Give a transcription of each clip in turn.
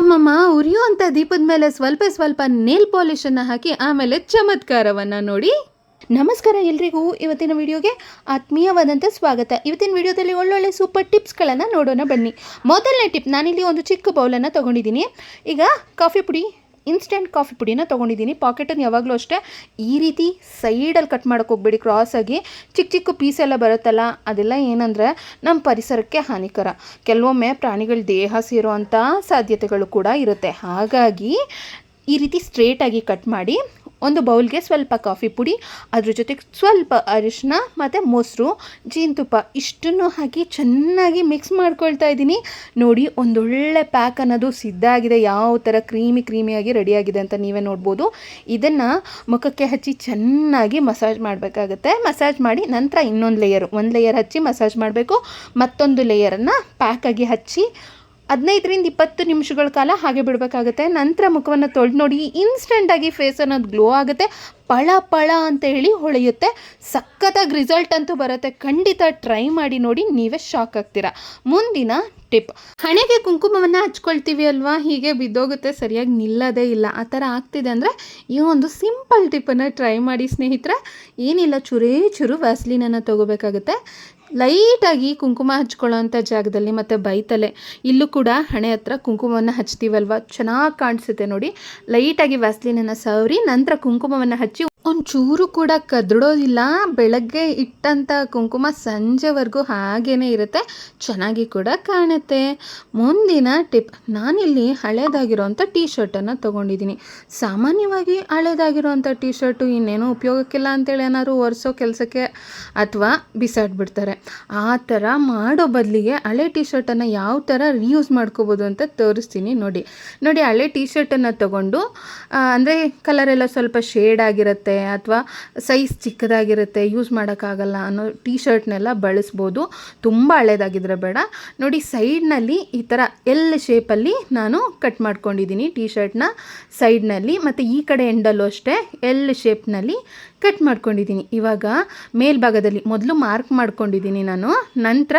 ಅಮ್ಮಮ್ಮ ಉರಿಯುವಂಥ ದೀಪದ ಮೇಲೆ ಸ್ವಲ್ಪ ಸ್ವಲ್ಪ ನೇಲ್ ಪಾಲಿಶನ್ನು ಹಾಕಿ ಆಮೇಲೆ ಚಮತ್ಕಾರವನ್ನು ನೋಡಿ. ನಮಸ್ಕಾರ ಎಲ್ರಿಗೂ. ಇವತ್ತಿನ ವಿಡಿಯೋಗೆ ಆತ್ಮೀಯವಾದಂಥ ಸ್ವಾಗತ. ಇವತ್ತಿನ ವಿಡಿಯೋದಲ್ಲಿ ಒಳ್ಳೊಳ್ಳೆ ಸೂಪರ್ ಟಿಪ್ಸ್ಗಳನ್ನು ನೋಡೋಣ ಬನ್ನಿ. ಮೊದಲನೇ ಟಿಪ್, ನಾನಿಲ್ಲಿ ಒಂದು ಚಿಕ್ಕ ಬೌಲನ್ನು ತೊಗೊಂಡಿದ್ದೀನಿ. ಈಗ ಕಾಫಿ ಪುಡಿ ಇನ್ಸ್ಟೆಂಟ್ ಕಾಫಿ ಪುಡಿನ ತೊಗೊಂಡಿದ್ದೀನಿ. ಪಾಕೆಟನ್ನು ಯಾವಾಗಲೂ ಅಷ್ಟೇ ಈ ರೀತಿ ಸೈಡಲ್ಲಿ ಕಟ್ ಮಾಡೋಕೆ ಹೋಗ್ಬೇಡಿ. ಕ್ರಾಸಾಗಿ ಚಿಕ್ಕ ಚಿಕ್ಕ ಪೀಸ್ ಎಲ್ಲ ಬರುತ್ತಲ್ಲ, ಅದೆಲ್ಲ ಏನಂದರೆ ನಮ್ಮ ಪರಿಸರಕ್ಕೆ ಹಾನಿಕರ. ಕೆಲವೊಮ್ಮೆ ಪ್ರಾಣಿಗಳ ದೇಹ ಸೇರುವಂಥ ಸಾಧ್ಯತೆಗಳು ಕೂಡ ಇರುತ್ತೆ. ಹಾಗಾಗಿ ಈ ರೀತಿ ಸ್ಟ್ರೇಟಾಗಿ ಕಟ್ ಮಾಡಿ ಒಂದು ಬೌಲ್ಗೆ ಸ್ವಲ್ಪ ಕಾಫಿ ಪುಡಿ, ಅದ್ರ ಜೊತೆಗೆ ಸ್ವಲ್ಪ ಅರಿಶಿನ ಮತ್ತು ಮೊಸರು ಜೇನುತುಪ್ಪ ಇಷ್ಟನ್ನು ಹಾಕಿ ಚೆನ್ನಾಗಿ ಮಿಕ್ಸ್ ಮಾಡ್ಕೊಳ್ತಾ ಇದ್ದೀನಿ. ನೋಡಿ, ಒಂದೊಳ್ಳೆ ಪ್ಯಾಕ್ ಅನ್ನೋದು ಸಿದ್ಧ ಆಗಿದೆ. ಯಾವ ಥರ ಕ್ರೀಮಿ ಕ್ರೀಮಿಯಾಗಿ ರೆಡಿಯಾಗಿದೆ ಅಂತ ನೀವೇ ನೋಡ್ಬೋದು. ಇದನ್ನು ಮುಖಕ್ಕೆ ಹಚ್ಚಿ ಚೆನ್ನಾಗಿ ಮಸಾಜ್ ಮಾಡಬೇಕಾಗುತ್ತೆ. ಮಸಾಜ್ ಮಾಡಿ ನಂತರ ಇನ್ನೊಂದು ಲೇಯರು ಒಂದು ಲೇಯರ್ ಹಚ್ಚಿ ಮಸಾಜ್ ಮಾಡಬೇಕು. ಮತ್ತೊಂದು ಲೇಯರನ್ನು ಪ್ಯಾಕಾಗಿ ಹಚ್ಚಿ ಹದಿನೈದರಿಂದ ಇಪ್ಪತ್ತು ನಿಮಿಷಗಳ ಕಾಲ ಹಾಗೆ ಬಿಡಬೇಕಾಗುತ್ತೆ. ನಂತರ ಮುಖವನ್ನು ತೊಳೆದು ನೋಡಿ ಇನ್ಸ್ಟೆಂಟಾಗಿ ಫೇಸ್ ಅನ್ನೋದು ಗ್ಲೋ ಆಗುತ್ತೆ. ಪಳ ಪಳ ಅಂತ ಹೇಳಿ ಹೊಳೆಯುತ್ತೆ. ಸಖತ್ತಾಗಿ ರಿಸಲ್ಟ್ ಅಂತೂ ಬರುತ್ತೆ. ಖಂಡಿತ ಟ್ರೈ ಮಾಡಿ ನೋಡಿ ನೀವೇ ಶಾಕ್ ಆಗ್ತೀರಾ. ಮುಂದಿನ ಟಿಪ್ ಹಣೆಗೆ ಕುಂಕುಮವನ್ನು ಹಚ್ಕೊಳ್ತೀವಿ ಅಲ್ವಾ? ಹೀಗೆ ಬಿದ್ದೋಗುತ್ತೆ. ಸರಿಯಾಗಿ ನಿಲ್ಲದೇ ಇಲ್ಲ. ಆ ಥರ ಆಗ್ತಿದೆ ಅಂದರೆ ಈ ಒಂದು ಸಿಂಪಲ್ ಟಿಪ್ಪನ್ನು ಟ್ರೈ ಮಾಡಿ ಸ್ನೇಹಿತರೆ, ಏನಿಲ್ಲ, ಚುರೇ ಚುರು ವ್ಯಾಸ್ಲಿನನ್ನು ತೊಗೋಬೇಕಾಗುತ್ತೆ. ಲೈಟಾಗಿ ಕುಂಕುಮ ಹಚ್ಕೊಳ್ಳೋಂಥ ಜಾಗದಲ್ಲಿ ಮತ್ತು ಬೈತಲೆ, ಇಲ್ಲೂ ಕೂಡ ಹಣೆ ಹತ್ರ ಕುಂಕುಮವನ್ನು ಹಚ್ತೀವಲ್ವ? ಚೆನ್ನಾಗಿ ಕಾಣಿಸುತ್ತೆ ನೋಡಿ. ಲೈಟಾಗಿ ವ್ಯಾಸ್ಲಿನನ್ನು ಸವರಿ, ನಂತರ ಕುಂಕುಮವನ್ನು ಹಚ್ಚಿ ಒಂಚೂರು ಕೂಡ ಕದ್ರೋದಿಲ್ಲ. ಬೆಳಗ್ಗೆ ಇಟ್ಟಂಥ ಕುಂಕುಮ ಸಂಜೆವರೆಗೂ ಹಾಗೇ ಇರುತ್ತೆ. ಚೆನ್ನಾಗಿ ಕೂಡ ಕಾಣುತ್ತೆ. ಮುಂದಿನ ಟಿಪ್, ನಾನಿಲ್ಲಿ ಹಳೇದಾಗಿರೋಂಥ ಟೀ ಶರ್ಟನ್ನು ತೊಗೊಂಡಿದ್ದೀನಿ. ಸಾಮಾನ್ಯವಾಗಿ ಹಳೇದಾಗಿರೋವಂಥ ಟೀ ಶರ್ಟು ಇನ್ನೇನು ಉಪಯೋಗಕ್ಕಿಲ್ಲ ಅಂತೇಳಿ ಏನಾದ್ರು ಒರೆಸೋ ಕೆಲಸಕ್ಕೆ ಅಥವಾ ಬಿಸಾಡ್ಬಿಡ್ತಾರೆ. ಆ ಥರ ಮಾಡೋ ಬದಲಿಗೆ ಹಳೆ ಟೀ ಶರ್ಟನ್ನು ಯಾವ ಥರ ರಿಯೂಸ್ ಮಾಡ್ಕೋಬೋದು ಅಂತ ತೋರಿಸ್ತೀನಿ ನೋಡಿ. ನೋಡಿ, ಹಳೆ ಟೀ ಶರ್ಟನ್ನು ತೊಗೊಂಡು ಅಂದರೆ ಕಲರೆಲ್ಲ ಸ್ವಲ್ಪ ಶೇಡ್ ಆಗಿರುತ್ತೆ ಅಥವಾ ಸೈಜ್ ಚಿಕ್ಕದಾಗಿರುತ್ತೆ ಯೂಸ್ ಮಾಡೋಕ್ಕಾಗಲ್ಲ ಅನ್ನೋ ಟೀ ಶರ್ಟ್ನೆಲ್ಲ ಬಳಸ್ಬೋದು. ತುಂಬ ಹಳೇದಾಗಿದ್ರೆ ಬೇಡ. ನೋಡಿ ಸೈಡ್ನಲ್ಲಿ ಈ ಥರ ಎಲ್ ಶೇಪಲ್ಲಿ ನಾನು ಕಟ್ ಮಾಡ್ಕೊಂಡಿದ್ದೀನಿ ಟೀ ಶರ್ಟ್ನ ಸೈಡ್ನಲ್ಲಿ ಮತ್ತು ಈ ಕಡೆ ಎಂಡಲ್ಲೂ ಅಷ್ಟೇ ಎಲ್ ಶೇಪ್ನಲ್ಲಿ ಕಟ್ ಮಾಡ್ಕೊಂಡಿದ್ದೀನಿ. ಇವಾಗ ಮೇಲ್ಭಾಗದಲ್ಲಿ ಮೊದಲು ಮಾರ್ಕ್ ಮಾಡ್ಕೊಂಡಿದ್ದೀನಿ ನಾನು. ನಂತರ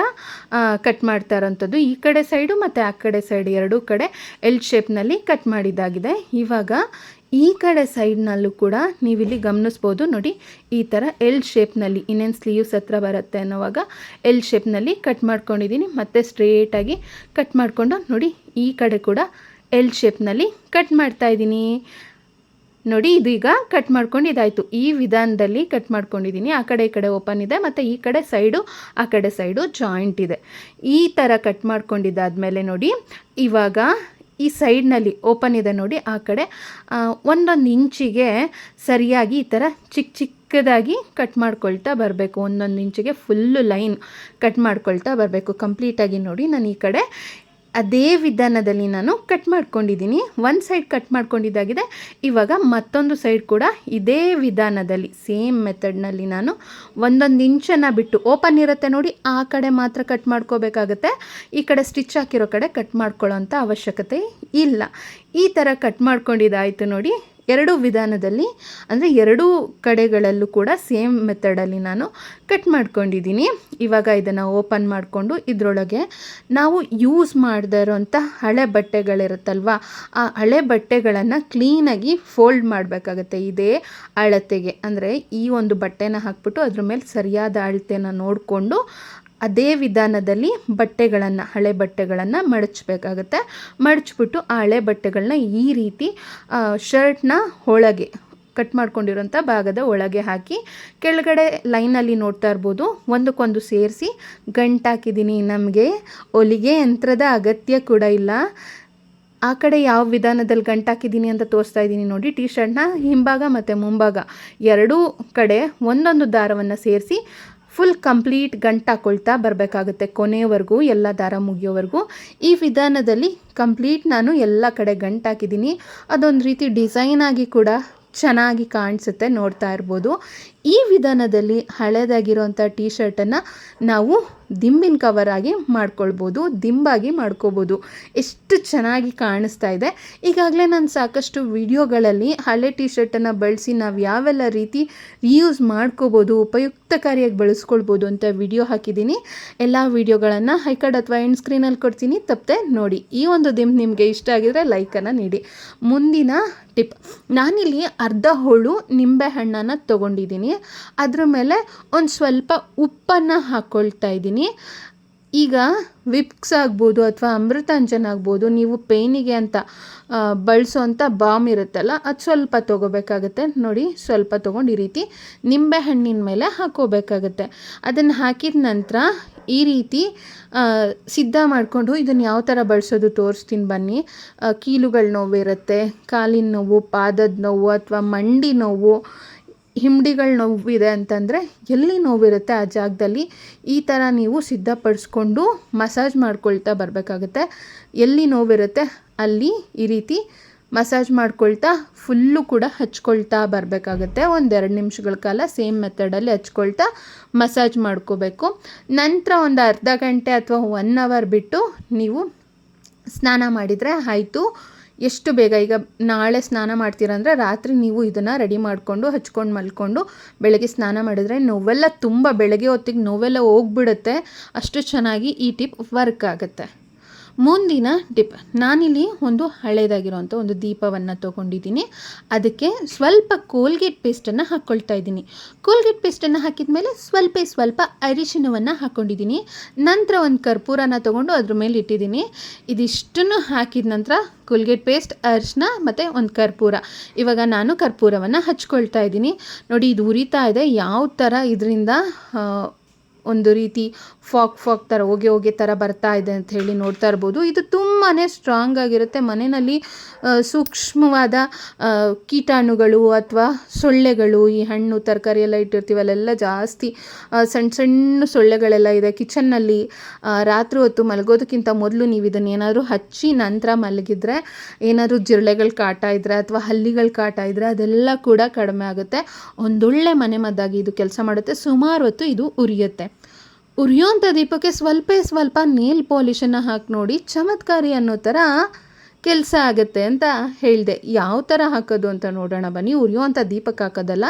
ಕಟ್ ಮಾಡ್ತಾ ಇರೋಂಥದ್ದು. ಈ ಕಡೆ ಸೈಡು ಮತ್ತು ಆ ಕಡೆ ಸೈಡ್ ಎರಡೂ ಕಡೆ ಎಲ್ ಶೇಪ್ನಲ್ಲಿ ಕಟ್ ಮಾಡಿದ್ದಾಗಿದೆ. ಇವಾಗ ಈ ಕಡೆ ಸೈಡ್ನಲ್ಲೂ ಕೂಡ ನೀವಿಲ್ಲಿ ಗಮನಿಸ್ಬೋದು. ನೋಡಿ, ಈ ಥರ ಎಲ್ ಶೇಪ್ನಲ್ಲಿ ಇನ್ನೇನು ಸ್ಲೀವ್ಸ್ ಹತ್ರ ಬರುತ್ತೆ ಅನ್ನೋವಾಗ ಎಲ್ ಶೇಪ್ನಲ್ಲಿ ಕಟ್ ಮಾಡ್ಕೊಂಡಿದ್ದೀನಿ. ಮತ್ತು ಸ್ಟ್ರೇಟಾಗಿ ಕಟ್ ಮಾಡಿಕೊಂಡು ನೋಡಿ, ಈ ಕಡೆ ಕೂಡ ಎಲ್ ಶೇಪ್ನಲ್ಲಿ ಕಟ್ ಮಾಡ್ತಾ ಇದ್ದೀನಿ. ನೋಡಿ, ಇದು ಈಗ ಕಟ್ ಮಾಡ್ಕೊಂಡು ಇದಾಯಿತು. ಈ ವಿಧಾನದಲ್ಲಿ ಕಟ್ ಮಾಡ್ಕೊಂಡಿದ್ದೀನಿ. ಆ ಕಡೆ ಈ ಕಡೆ ಓಪನ್ ಇದೆ, ಮತ್ತು ಈ ಕಡೆ ಸೈಡು ಆ ಕಡೆ ಸೈಡು ಜಾಯಿಂಟ್ ಇದೆ. ಈ ಥರ ಕಟ್ ಮಾಡ್ಕೊಂಡಿದ್ದಾದಮೇಲೆ ನೋಡಿ, ಇವಾಗ ಈ ಸೈಡ್ನಲ್ಲಿ ಓಪನ್ ಇದೆ ನೋಡಿ, ಆ ಕಡೆ ಒಂದೊಂದು ಇಂಚಿಗೆ ಸರಿಯಾಗಿ ಈ ಥರ ಚಿಕ್ಕ ಚಿಕ್ಕದಾಗಿ ಕಟ್ ಮಾಡ್ಕೊಳ್ತಾ ಬರಬೇಕು. ಒಂದೊಂದು ಇಂಚಿಗೆ ಫುಲ್ಲು ಲೈನ್ ಕಟ್ ಮಾಡ್ಕೊಳ್ತಾ ಬರಬೇಕು. ಕಂಪ್ಲೀಟಾಗಿ ನೋಡಿ, ನಾನು ಈ ಕಡೆ ಅದೇ ವಿಧಾನದಲ್ಲಿ ನಾನು ಕಟ್ ಮಾಡ್ಕೊಂಡಿದ್ದೀನಿ. ಒಂದು ಸೈಡ್ ಕಟ್ ಮಾಡ್ಕೊಂಡಿದ್ದಾಗಿದೆ. ಇವಾಗ ಮತ್ತೊಂದು ಸೈಡ್ ಕೂಡ ಇದೇ ವಿಧಾನದಲ್ಲಿ ಸೇಮ್ ಮೆಥಡ್ನಲ್ಲಿ ನಾನು ಒಂದೊಂದು ಇಂಚನ್ನು ಬಿಟ್ಟು ಓಪನ್ ಇರುತ್ತೆ ನೋಡಿ, ಆ ಕಡೆ ಮಾತ್ರ ಕಟ್ ಮಾಡ್ಕೋಬೇಕಾಗತ್ತೆ. ಈ ಕಡೆ ಸ್ಟಿಚ್ ಹಾಕಿರೋ ಕಡೆ ಕಟ್ ಮಾಡ್ಕೊಳ್ಳೋ ಅವಶ್ಯಕತೆ ಇಲ್ಲ. ಈ ಥರ ಕಟ್ ಮಾಡ್ಕೊಂಡಿದ್ದಾಯಿತು ನೋಡಿ ಎರಡೂ ವಿಧಾನದಲ್ಲಿ, ಅಂದರೆ ಎರಡೂ ಕಡೆಗಳಲ್ಲೂ ಕೂಡ ಸೇಮ್ ಮೆಥಡಲ್ಲಿ ನಾನು ಕಟ್ ಮಾಡ್ಕೊಂಡಿದ್ದೀನಿ. ಇವಾಗ ಇದನ್ನು ಓಪನ್ ಮಾಡಿಕೊಂಡು ಇದರೊಳಗೆ ನಾವು ಯೂಸ್ ಮಾಡದೇ ಇರೋಂಥ ಹಳೆ ಬಟ್ಟೆಗಳಿರುತ್ತಲ್ವ, ಆ ಹಳೆ ಬಟ್ಟೆಗಳನ್ನು ಕ್ಲೀನಾಗಿ ಫೋಲ್ಡ್ ಮಾಡಬೇಕಾಗತ್ತೆ. ಇದೇ ಅಳತೆಗೆ, ಅಂದರೆ ಈ ಒಂದು ಬಟ್ಟೆನ ಹಾಕ್ಬಿಟ್ಟು ಅದ್ರ ಮೇಲೆ ಸರಿಯಾದ ಅಳತೆನ ನೋಡಿಕೊಂಡು ಅದೇ ವಿಧಾನದಲ್ಲಿ ಬಟ್ಟೆಗಳನ್ನು, ಹಳೆ ಬಟ್ಟೆಗಳನ್ನು ಮಡಚಬೇಕಾಗತ್ತೆ. ಮಡಚ್ಬಿಟ್ಟು ಆ ಹಳೆ ಬಟ್ಟೆಗಳನ್ನ ಈ ರೀತಿ ಶರ್ಟ್ನ ಒಳಗೆ, ಕಟ್ ಮಾಡ್ಕೊಂಡಿರೋಂಥ ಭಾಗದ ಒಳಗೆ ಹಾಕಿ, ಕೆಳಗಡೆ ಲೈನಲ್ಲಿ ನೋಡ್ತಾ ಇರ್ಬೋದು. ಒಂದಕ್ಕೊಂದು ಸೇರಿಸಿ ಗಂಟಾಕಿದ್ದೀನಿ ನಮಗೆ ಹೊಲಿಗೆ ಯಂತ್ರದ ಅಗತ್ಯ ಕೂಡ ಇಲ್ಲ. ಆ ಕಡೆ ಯಾವ ವಿಧಾನದಲ್ಲಿ ಗಂಟಾಕಿದ್ದೀನಿ ಅಂತ ತೋರಿಸ್ತಾ ಇದ್ದೀನಿ ನೋಡಿ. ಟೀ ಶರ್ಟ್ನ ಹಿಂಭಾಗ ಮತ್ತು ಮುಂಭಾಗ ಎರಡೂ ಕಡೆ ಒಂದೊಂದು ದಾರವನ್ನು ಸೇರಿಸಿ ಫುಲ್ ಕಂಪ್ಲೀಟ್ ಗಂಟು ಹಾಕ್ಕೊಳ್ತಾ ಬರಬೇಕಾಗುತ್ತೆ ಕೊನೆಯವರೆಗೂ ಎಲ್ಲ ದಾರ ಮುಗಿಯೋವರೆಗೂ. ಈ ವಿಧಾನದಲ್ಲಿ ಕಂಪ್ಲೀಟ್ ನಾನು ಎಲ್ಲ ಕಡೆ ಗಂಟು ಹಾಕಿದ್ದೀನಿ. ಅದೊಂದು ರೀತಿ ಡಿಸೈನ್ ಆಗಿ ಕೂಡ ಚೆನ್ನಾಗಿ ಕಾಣಿಸುತ್ತೆ ನೋಡ್ತಾ ಇರ್ಬೋದು. ಈ ವಿಧಾನದಲ್ಲಿ ಹಳೇದಾಗಿರೋಂಥ ಟೀ ಶರ್ಟನ್ನು ನಾವು ದಿಂಬಿನ ಕವರ್ ಆಗಿ ಮಾಡ್ಕೊಳ್ಬೋದು, ದಿಂಬಾಗಿ ಮಾಡ್ಕೋಬೋದು. ಎಷ್ಟು ಚೆನ್ನಾಗಿ ಕಾಣಿಸ್ತಾ ಇದೆ. ಈಗಾಗಲೇ ನಾನು ಸಾಕಷ್ಟು ವಿಡಿಯೋಗಳಲ್ಲಿ ಹಳೆ ಟೀ ಶರ್ಟನ್ನು ಬಳಸಿ ನಾವು ಯಾವೆಲ್ಲ ರೀತಿ ರೀಯೂಸ್ ಮಾಡ್ಕೋಬೋದು, ಉಪಯುಕ್ತಕಾರಿಯಾಗಿ ಬಳಸ್ಕೊಳ್ಬೋದು ಅಂತ ವಿಡಿಯೋ ಹಾಕಿದ್ದೀನಿ. ಎಲ್ಲ ವಿಡಿಯೋಗಳನ್ನು ಹೈಕಾರ್ಡ್ ಅಥವಾ ಎಂಡ್ ಸ್ಕ್ರೀನಲ್ಲಿ ಕೊಡ್ತೀನಿ. ತಪ್ಪದೆ ನೋಡಿ. ಈ ಒಂದು ದಿಂಬು ನಿಮಗೆ ಇಷ್ಟ ಆಗಿದ್ರೆ ಲೈಕನ್ನು ನೀಡಿ. ಮುಂದಿನ ಟಿಪ್ ನಾನಿಲ್ಲಿ ಅರ್ಧ ಹೋಳು ನಿಂಬೆ ಹಣ್ಣನ್ನು ತೊಗೊಂಡಿದ್ದೀನಿ. ಅದ್ರ ಮೇಲೆ ಒಂದು ಸ್ವಲ್ಪ ಉಪ್ಪನ್ನು ಹಾಕ್ಕೊಳ್ತಾ ಇದ್ದೀನಿ. ಈಗ ವಿಪ್ಸ್ ಆಗ್ಬೋದು ಅಥವಾ ಅಮೃತಾಂಜನ್ ಆಗ್ಬೋದು, ನೀವು ಪೇನಿಗೆ ಅಂತ ಬಳಸೋವಂಥ ಬಾಮ್ ಇರುತ್ತಲ್ಲ, ಅದು ಸ್ವಲ್ಪ ತೊಗೋಬೇಕಾಗತ್ತೆ. ನೋಡಿ, ಸ್ವಲ್ಪ ತೊಗೊಂಡು ಈ ರೀತಿ ನಿಂಬೆ ಹಣ್ಣಿನ ಮೇಲೆ ಹಾಕೋಬೇಕಾಗತ್ತೆ. ಅದನ್ನು ಹಾಕಿದ ನಂತರ ಈ ರೀತಿ ಸಿದ್ಧ ಮಾಡಿಕೊಂಡು ಇದನ್ನು ಯಾವ ಥರ ಬಳಸೋದು ತೋರಿಸ್ತೀನಿ ಬನ್ನಿ. ಕೀಲುಗಳ ನೋವಿರುತ್ತೆ ಕಾಲಿನ ನೋವು, ಪಾದದ ನೋವು ಅಥವಾ ಮಂಡಿ ನೋವು ಹಿಂಡಿಗಳ ನೋವಿದೆ ಅಂತಂದರೆ ಎಲ್ಲಿ ನೋವಿರುತ್ತೆ ಆ ಜಾಗದಲ್ಲಿ ಈ ಥರ ನೀವು ಸಿದ್ಧಪಡಿಸ್ಕೊಂಡು ಮಸಾಜ್ ಮಾಡ್ಕೊಳ್ತಾ ಬರಬೇಕಾಗುತ್ತೆ. ಎಲ್ಲಿ ನೋವಿರುತ್ತೆ ಅಲ್ಲಿ ಈ ರೀತಿ ಮಸಾಜ್ ಮಾಡ್ಕೊಳ್ತಾ ಫುಲ್ಲು ಕೂಡ ಹಚ್ಕೊಳ್ತಾ ಬರಬೇಕಾಗುತ್ತೆ. ಒಂದೆರಡು ನಿಮಿಷಗಳ ಕಾಲ ಸೇಮ್ ಮೆಥಡಲ್ಲಿ ಹಚ್ಕೊಳ್ತಾ ಮಸಾಜ್ ಮಾಡ್ಕೋಬೇಕು. ನಂತರ ಒಂದು ಅರ್ಧ ಗಂಟೆ ಅಥವಾ ಒನ್ ಅವರ್ ಬಿಟ್ಟು ನೀವು ಸ್ನಾನ ಮಾಡಿದರೆ ಆಯಿತು. ಎಷ್ಟು ಬೇಗ ಈಗ ನಾಳೆ ಸ್ನಾನ ಮಾಡ್ತೀರಂದರೆ ರಾತ್ರಿ ನೀವು ಇದನ್ನು ರೆಡಿ ಮಾಡಿಕೊಂಡು, ಹಚ್ಕೊಂಡು, ಮಲ್ಕೊಂಡು ಬೆಳಗ್ಗೆ ಸ್ನಾನ ಮಾಡಿದರೆ ನೋವೆಲ್ಲ ತುಂಬ, ಬೆಳಗ್ಗೆ ಹೊತ್ತಿಗೆ ನೋವೆಲ್ಲ ಹೋಗ್ಬಿಡುತ್ತೆ. ಅಷ್ಟು ಚೆನ್ನಾಗಿ ಈ ಟಿಪ್ ವರ್ಕ್ ಆಗುತ್ತೆ. ಮುಂದಿನ ಟಿಪ್, ನಾನಿಲ್ಲಿ ಒಂದು ಹಳೇದಾಗಿರೋವಂಥ ಒಂದು ದೀಪವನ್ನು ತೊಗೊಂಡಿದ್ದೀನಿ. ಅದಕ್ಕೆ ಸ್ವಲ್ಪ ಕೋಲ್ಗೇಟ್ ಪೇಸ್ಟನ್ನು ಹಾಕ್ಕೊಳ್ತಾ ಇದ್ದೀನಿ. ಕೋಲ್ಗೇಟ್ ಪೇಸ್ಟನ್ನು ಹಾಕಿದ ಮೇಲೆ ಸ್ವಲ್ಪ ಸ್ವಲ್ಪ ಅರಿಶಿನವನ್ನು ಹಾಕ್ಕೊಂಡಿದ್ದೀನಿ ನಂತರ ಒಂದು ಕರ್ಪೂರನ ತೊಗೊಂಡು ಅದ್ರ ಮೇಲೆ ಇಟ್ಟಿದ್ದೀನಿ. ಇದಿಷ್ಟನ್ನು ಹಾಕಿದ ನಂತರ ಕೋಲ್ಗೇಟ್ ಪೇಸ್ಟ್ ಅರಿಶಿನ ಮತ್ತು ಒಂದು ಕರ್ಪೂರ. ಇವಾಗ ನಾನು ಕರ್ಪೂರವನ್ನು ಹಚ್ಕೊಳ್ತಾ ಇದ್ದೀನಿ. ನೋಡಿ, ಇದು ಉರಿತಾ ಇದೆ. ಯಾವ ಥರ ಇದರಿಂದ ಒಂದು ರೀತಿ ಫಾಕ್ ಫಾಕ್ ಥರ ಹೋಗಿ ಹೋಗಿ ಥರ ಬರ್ತಾ ಇದೆ ಅಂತ ಹೇಳಿ ನೋಡ್ತಾ ಇರ್ಬೋದು. ಇದು ತುಂಬಾ ಸ್ಟ್ರಾಂಗ್ ಆಗಿರುತ್ತೆ. ಮನೆಯಲ್ಲಿ ಸೂಕ್ಷ್ಮವಾದ ಕೀಟಾಣುಗಳು ಅಥವಾ ಸೊಳ್ಳೆಗಳು, ಈ ಹಣ್ಣು, ತರಕಾರಿ ಎಲ್ಲ ಇಟ್ಟಿರ್ತೀವಿ. ಅಲ್ಲೆಲ್ಲ ಜಾಸ್ತಿ ಸಣ್ಣ ಸಣ್ಣ ಸೊಳ್ಳೆಗಳೆಲ್ಲ ಇದೆ. ಕಿಚನ್ನಲ್ಲಿ ರಾತ್ರಿ ಹೊತ್ತು ಮಲಗೋದಕ್ಕಿಂತ ಮೊದಲು ನೀವು ಇದನ್ನು ಏನಾದರೂ ಹಚ್ಚಿ ನಂತರ ಮಲಗಿದ್ರೆ, ಏನಾದರೂ ಜಿರಳೆಗಳು ಕಾಟ ಇದ್ದರೆ ಅಥವಾ ಹಲ್ಲಿಗಳು ಕಾಟ ಇದ್ದರೆ ಅದೆಲ್ಲ ಕೂಡ ಕಡಿಮೆ ಆಗುತ್ತೆ. ಒಂದೊಳ್ಳೆ ಮನೆ ಮದ್ದಾಗಿ ಇದು ಕೆಲಸ ಮಾಡುತ್ತೆ. ಸುಮಾರು ಹೊತ್ತು ಇದು ಉರಿಯುತ್ತೆ. ಉರಿಯೋಂಥ ದೀಪಕ್ಕೆ ಸ್ವಲ್ಪ ಸ್ವಲ್ಪ ನೇಲ್ ಪಾಲಿಶನ್ನು ಹಾಕಿ ನೋಡಿ ಚಮತ್ಕಾರಿ ಅನ್ನೋ ಥರ ಕೆಲಸ ಆಗುತ್ತೆ ಅಂತ ಹೇಳಿದೆ. ಯಾವ ಥರ ಹಾಕೋದು ಅಂತ ನೋಡೋಣ ಬನ್ನಿ. ಉರಿಯುವಂಥ ದೀಪಕ್ಕೆ ಹಾಕೋದಲ್ಲ.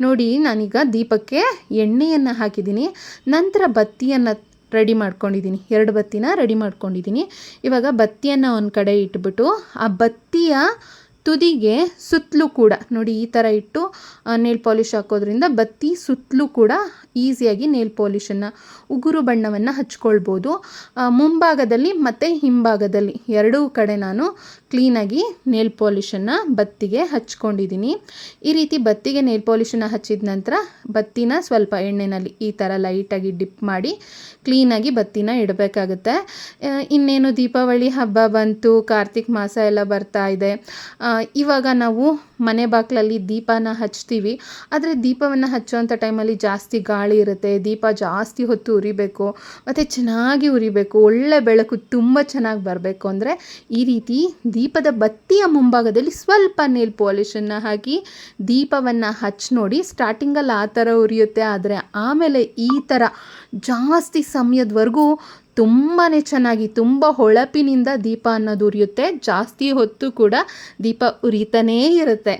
ನೋಡಿ, ನಾನೀಗ ದೀಪಕ್ಕೆ ಎಣ್ಣೆಯನ್ನು ಹಾಕಿದ್ದೀನಿ. ನಂತರ ಬತ್ತಿಯನ್ನು ರೆಡಿ ಮಾಡ್ಕೊಂಡಿದ್ದೀನಿ. ಎರಡು ಬತ್ತಿನ ರೆಡಿ ಮಾಡ್ಕೊಂಡಿದ್ದೀನಿ. ಇವಾಗ ಬತ್ತಿಯನ್ನು ಒಂದು ಕಡೆ ಇಟ್ಬಿಟ್ಟು ಆ ಬತ್ತಿಯ ತುದಿಗೆ ಸುತ್ತಲೂ ಕೂಡ, ನೋಡಿ ಈ ಥರ ಇಟ್ಟು ನೇಲ್ ಪಾಲಿಷ್ ಹಾಕೋದ್ರಿಂದ ಬತ್ತಿ ಸುತ್ತಲೂ ಕೂಡ ಈಸಿಯಾಗಿ ನೇಲ್ ಪಾಲಿಷನ್ನು ಉಗುರು ಬಣ್ಣವನ್ನು ಹಚ್ಕೊಳ್ಬೋದು. ಮುಂಭಾಗದಲ್ಲಿ ಮತ್ತು ಹಿಂಭಾಗದಲ್ಲಿ ಎರಡೂ ಕಡೆ ನಾನು ಕ್ಲೀನಾಗಿ ನೇಲ್ ಪಾಲಿಷನ್ನು ಬತ್ತಿಗೆ ಹಚ್ಕೊಂಡಿದ್ದೀನಿ. ಈ ರೀತಿ ಬತ್ತಿಗೆ ನೇಲ್ ಪಾಲಿಷನ್ನು ಹಚ್ಚಿದ ನಂತರ ಬತ್ತಿನ ಸ್ವಲ್ಪ ಎಣ್ಣೆನಲ್ಲಿ ಈ ಥರ ಲೈಟಾಗಿ ಡಿಪ್ ಮಾಡಿ ಕ್ಲೀನಾಗಿ ಬತ್ತಿನ ಇಡಬೇಕಾಗುತ್ತೆ. ಇನ್ನೇನು ದೀಪಾವಳಿ ಹಬ್ಬ ಬಂತು, ಕಾರ್ತಿಕ್ ಮಾಸ ಎಲ್ಲ ಬರ್ತಾ ಇದೆ. ಇವಾಗ ನಾವು ಮನೆ ಬಾಗಿಲಲ್ಲಿ ದೀಪನ ಹಚ್ತೀವಿ. ಆದರೆ ದೀಪವನ್ನು ಹಚ್ಚುವಂಥ ಟೈಮಲ್ಲಿ ಜಾಸ್ತಿ ಗಾಳಿ ಇರುತ್ತೆ, ದೀಪ ಜಾಸ್ತಿ ಹೊತ್ತು ಉರಿಬೇಕು, ಮತ್ತು ಚೆನ್ನಾಗಿ ಉರಿಬೇಕು, ಒಳ್ಳೆ ಬೆಳಕು ತುಂಬ ಚೆನ್ನಾಗಿ ಬರಬೇಕು. ಅಂದರೆ ಈ ರೀತಿ ದೀಪದ ಬತ್ತಿಯ ಮುಂಭಾಗದಲ್ಲಿ ಸ್ವಲ್ಪ ನೇಲ್ ಪಾಲಿಶನ್ನು ಹಾಕಿ ದೀಪವನ್ನು ಹಚ್ಚಿ ನೋಡಿ ಸ್ಟಾರ್ಟಿಂಗಲ್ಲಿ ಆ ಥರ ಉರಿಯುತ್ತೆ, ಆದರೆ ಆಮೇಲೆ ಈ ಥರ ಜಾಸ್ತಿ ಸಮಯದವರೆಗೂ ತುಂಬಾ ಚೆನ್ನಾಗಿ, ತುಂಬ ಹೊಳಪಿನಿಂದ ದೀಪ ಅನ್ನೋದು ಉರಿಯುತ್ತೆ. ಜಾಸ್ತಿ ಹೊತ್ತು ಕೂಡ ದೀಪ ಉರಿತಾನೇ ಇರುತ್ತೆ.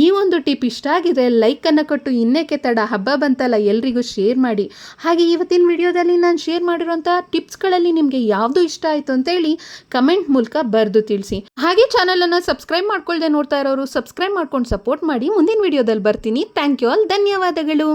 ಈ ಒಂದು ಟಿಪ್ ಇಷ್ಟ ಆಗಿದೆ ಲೈಕನ್ನು ಕೊಟ್ಟು ಇನ್ನೇಕೆ ತಡ, ಹಬ್ಬ ಬಂತಲ್ಲ, ಎಲ್ರಿಗೂ ಶೇರ್ ಮಾಡಿ. ಹಾಗೆ ಇವತ್ತಿನ ವಿಡಿಯೋದಲ್ಲಿ ನಾನು ಶೇರ್ ಮಾಡಿರೋಂಥ ಟಿಪ್ಸ್ಗಳಲ್ಲಿ ನಿಮಗೆ ಯಾವುದು ಇಷ್ಟ ಆಯಿತು ಅಂತೇಳಿ ಕಮೆಂಟ್ ಮೂಲಕ ಬರೆದು ತಿಳಿಸಿ. ಹಾಗೆ ಚಾನಲನ್ನು ಸಬ್ಸ್ಕ್ರೈಬ್ ಮಾಡ್ಕೊಳ್ಳದೆ ನೋಡ್ತಾ ಇರೋರು ಸಬ್ಸ್ಕ್ರೈಬ್ ಮಾಡ್ಕೊಂಡು ಸಪೋರ್ಟ್ ಮಾಡಿ ಮುಂದಿನ ವಿಡಿಯೋದಲ್ಲಿ ಬರ್ತೀನಿ. ಥ್ಯಾಂಕ್ ಯು ಆಲ್ ಧನ್ಯವಾದಗಳು.